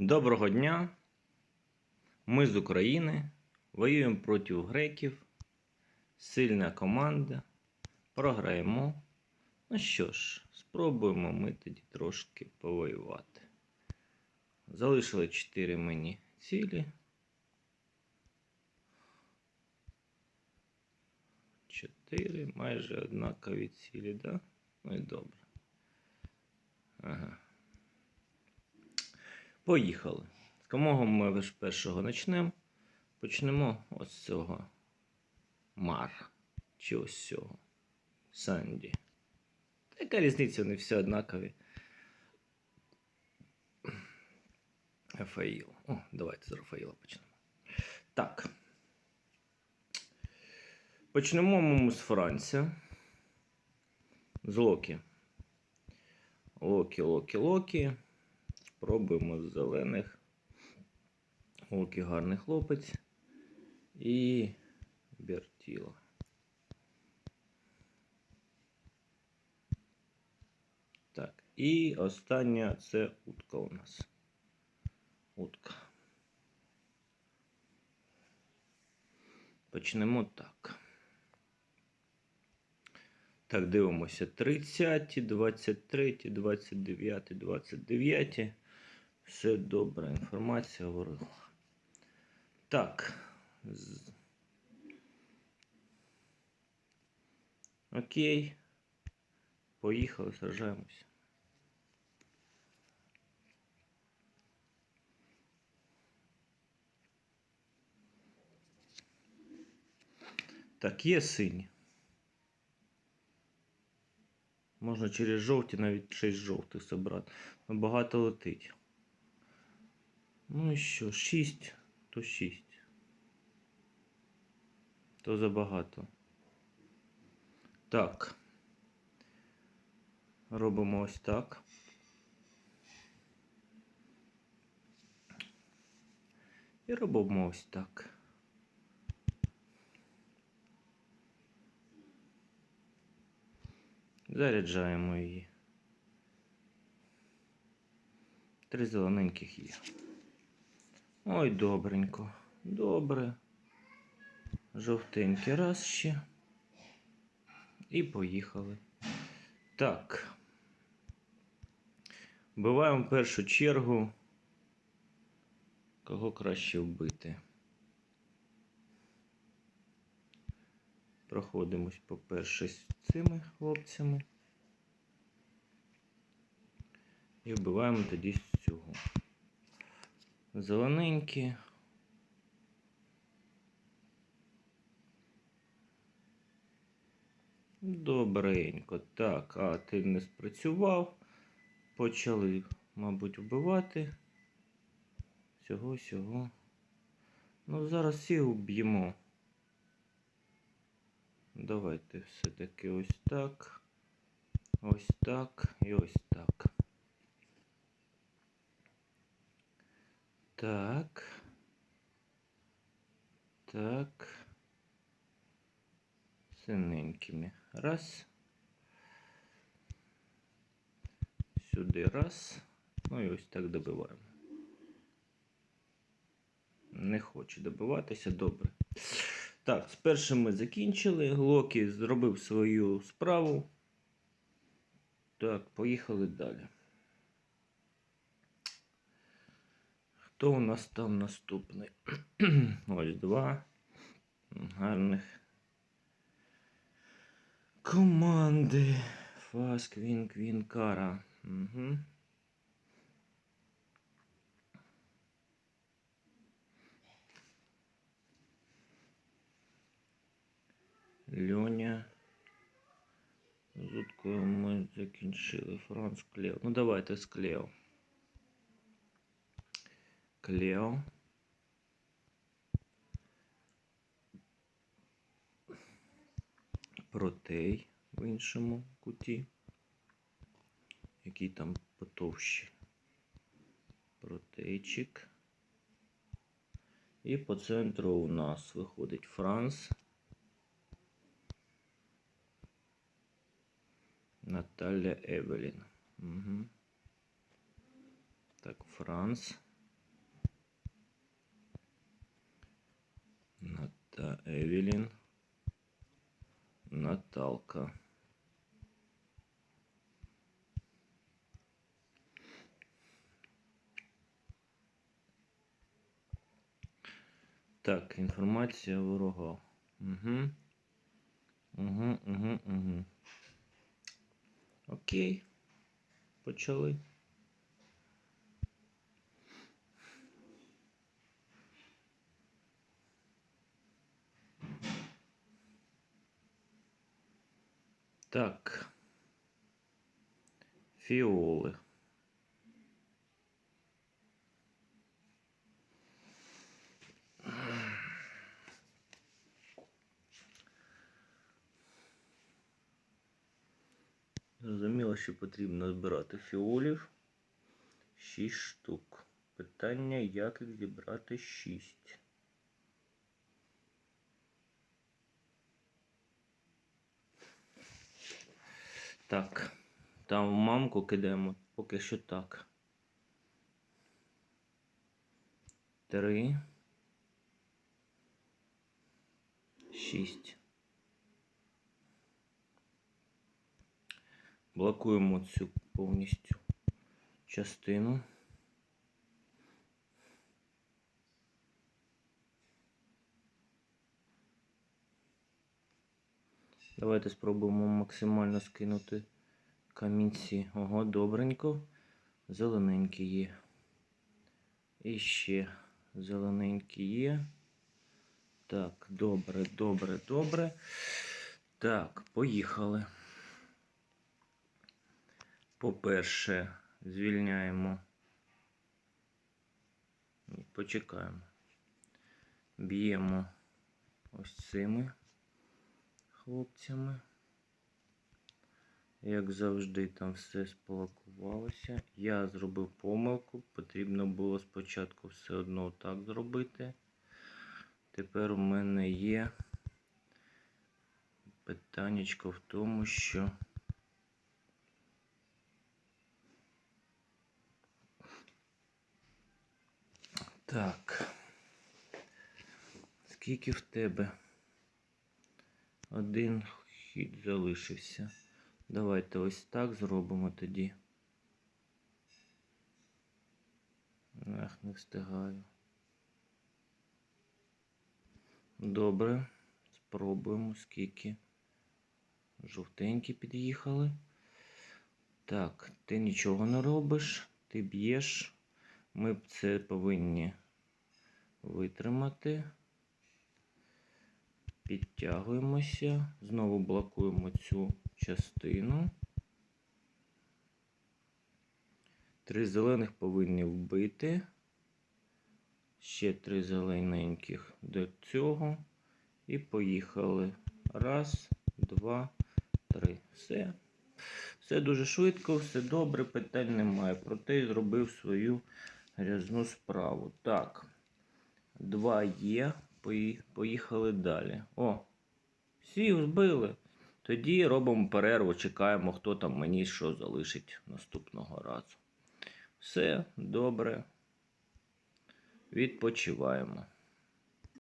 Доброго дня. Ми з України. Воюємо проти греків. Сильна команда. Програємо. Ну що ж, спробуємо ми тоді трошки повоювати. Залишили 4 мені цілі. 4 майже однакові цілі, да? Ну і добре. Ага. Поїхали. З комого ми ж першого почнемо? Почнемо ось з цього. Мар. Чи ось з цього. Санді. Та яка різниця, вони всі однакові. Рафаїл. О, давайте з Рафаїла почнемо. Так. Почнемо ми з Франція. З Локі. Локі, Локі, Локі. Спробуємо з зелених. Локі гарний хлопець. І Бертіло. Так, і остання це утка у нас. Утка. Почнемо так. Так, дивимося. 30, 23, 29, 29. Все добре, інформація говорила. Так. Окей. Поїхали, сражаємося. Так, є сині. Можна через жовті навіть 6 жовтих забрати. Ну, багато летить. Ну і що, 6, то 6. То забагато. Так. Робимо ось так. І робимо ось так. Заряджаємо її. Три зелененьких є. Ой, добренько. Добре. Жовтенький раз ще. І поїхали. Так. Вбиваємо в першу чергу. Кого краще вбити? Проходимось по-перше з цими хлопцями. І вбиваємо тоді з цього. Зелененькі. Добренько. Так, а ти не спрацював. Почали, мабуть, вбивати. Всього, всього. Ну, зараз всі вб'ємо. Давайте все-таки ось так. Ось так і ось так. Так. Так. Синенькими. Раз. Сюди раз. Ну і ось так добиваємо. Не хоче добиватися, добре. Так, з першим ми закінчили. Локі зробив свою справу. Так, поїхали далі. Хто у нас там наступний? Ось два гарних команди. Фас, Квін, Квін, Кара. Угу. Льоня. З ми закінчили. Франц Клео. Ну давайте з Клео. Клео. Протей в іншому куті. Який там потовщі. Протейчик. І по центру у нас виходить Франц. Наталя Евелін. Угу. Так, Франц. Та Евелін. Наталка. Так, інформація ворога. Угу. Угу, угу, угу. Окей. Почали. Так. Фіоли. Зрозуміло, що потрібно збирати фіолів 6 штук. Питання, як їх зібрати 6. Так, там в мамку кидаємо поки що так. Три. Шість. Блокуємо цю повністю частину. Давайте спробуємо максимально скинути камінці. Ого, добренько. Зелененькі є. І ще зелененькі є. Так, добре, добре, добре. Так, поїхали. По-перше, звільняємо. Почекаємо. Б'ємо ось цими хлопцями. Як завжди, там все сполакувалося. Я зробив помилку. Потрібно було спочатку все одно так зробити. Тепер у мене є питаннячко в тому, що Так. Скільки в тебе? Один хід залишився. Давайте ось так зробимо тоді. Ах, не встигаю. Добре. Спробуємо, скільки. Жовтенькі під'їхали. Так, ти нічого не робиш, ти б'єш. Ми це повинні витримати. Підтягуємося, знову блокуємо цю частину. Три зелених повинні вбити. Ще три зелененьких до цього. І поїхали. Раз, два, три. Все. Все дуже швидко, все добре, питань немає. Проте зробив свою грязну справу. Так. Два є. Пої- Поїхали далі. О, всі збили. Тоді робимо перерву, чекаємо, хто там мені що залишить наступного разу. Все добре. Відпочиваємо.